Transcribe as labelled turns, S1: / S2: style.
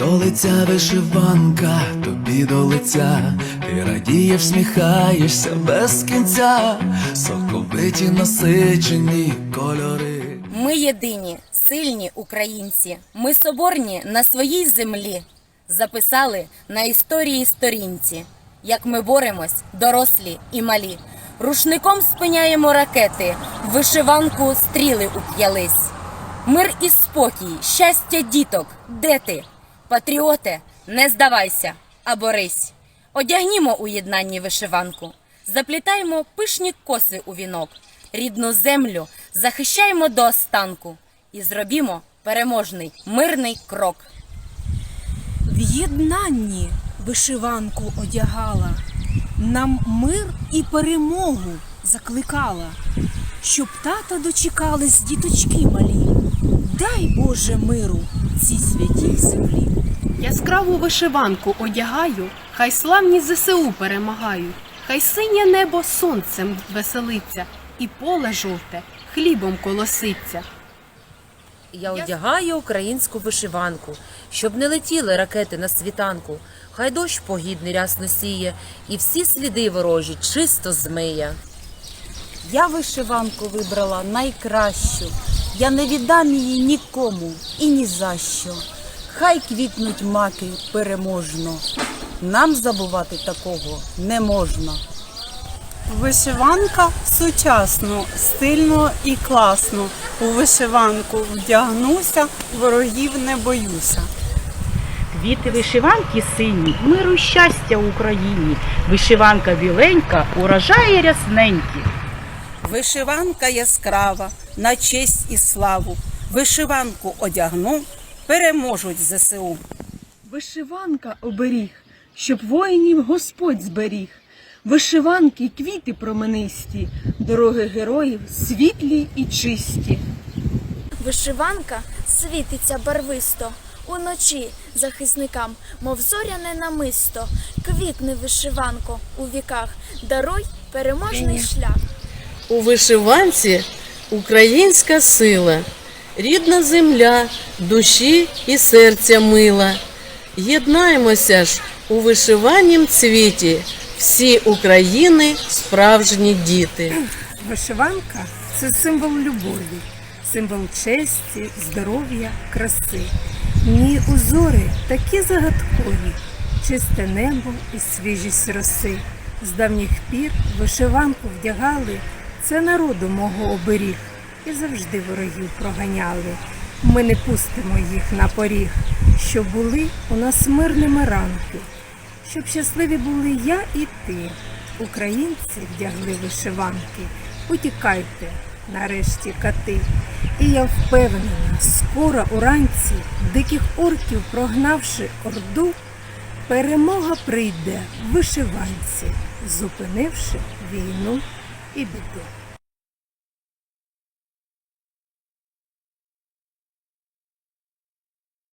S1: До лиця вишиванка, тобі до лиця, ти радіє, всміхаєшся без кінця, соковиті насичені кольори.
S2: Ми єдині, сильні українці. Ми соборні на своїй землі. Записали на історії сторінці, як ми боремось, дорослі і малі. Рушником спиняємо ракети, вишиванку стріли уп'ялись. Мир і спокій, щастя діток, де ти? Патріоте, не здавайся, а борись. Одягнімо у єднанні вишиванку, заплітаємо пишні коси у вінок, рідну землю захищаємо до останку і зробімо переможний мирний крок.
S3: В єднанні вишиванку одягала, нам мир і перемогу закликала, щоб тата дочекались діточки малі. Дай Боже миру цій святій землі.
S4: Яскраву вишиванку одягаю, хай славні ЗСУ перемагають, хай синє небо сонцем веселиться, і поле жовте хлібом колоситься.
S5: Я одягаю українську вишиванку, щоб не летіли ракети на світанку. Хай дощ погідний рясно сіє, і всі сліди ворожі чисто змиє.
S6: Я вишиванку вибрала найкращу. Я не віддам її нікому і ні за що. Хай квітнуть маки переможно. Нам забувати такого не можна.
S7: Вишиванка сучасно, стильно і класно. У вишиванку вдягнуся, ворогів не боюся.
S8: Квіти вишиванки сині, миру щастя Україні. Вишиванка біленька, урожає рясненькі.
S9: Вишиванка яскрава, на честь і славу. Вишиванку одягну, переможуть ЗСУ.
S3: Вишиванка оберіг, щоб воїнів Господь зберіг. Вишиванки квіти променисті, дороги героїв світлі і чисті.
S10: Вишиванка світиться барвисто, уночі захисникам, мов зоряне намисто. Квітне вишиванко у віках, даруй переможний шлях.
S11: У вишиванці українська сила, рідна земля, душі і серця мила. Єднаймося ж у вишиванім цвіті, всі України справжні діти.
S7: Вишиванка це символ любові, символ честі, здоров'я, краси. Ні узори такі загадкові, чисте небо і свіжість роси. З давніх пір вишиванку вдягали, це народу мого оберіг, і завжди ворогів проганяли. Ми не пустимо їх на поріг, щоб були у нас мирними ранки, щоб щасливі були я і ти. Українці вдягли вишиванки, утікайте нарешті кати. І я впевнена, скоро уранці, диких орків прогнавши орду, перемога прийде вишиванці, зупинивши війну і біду.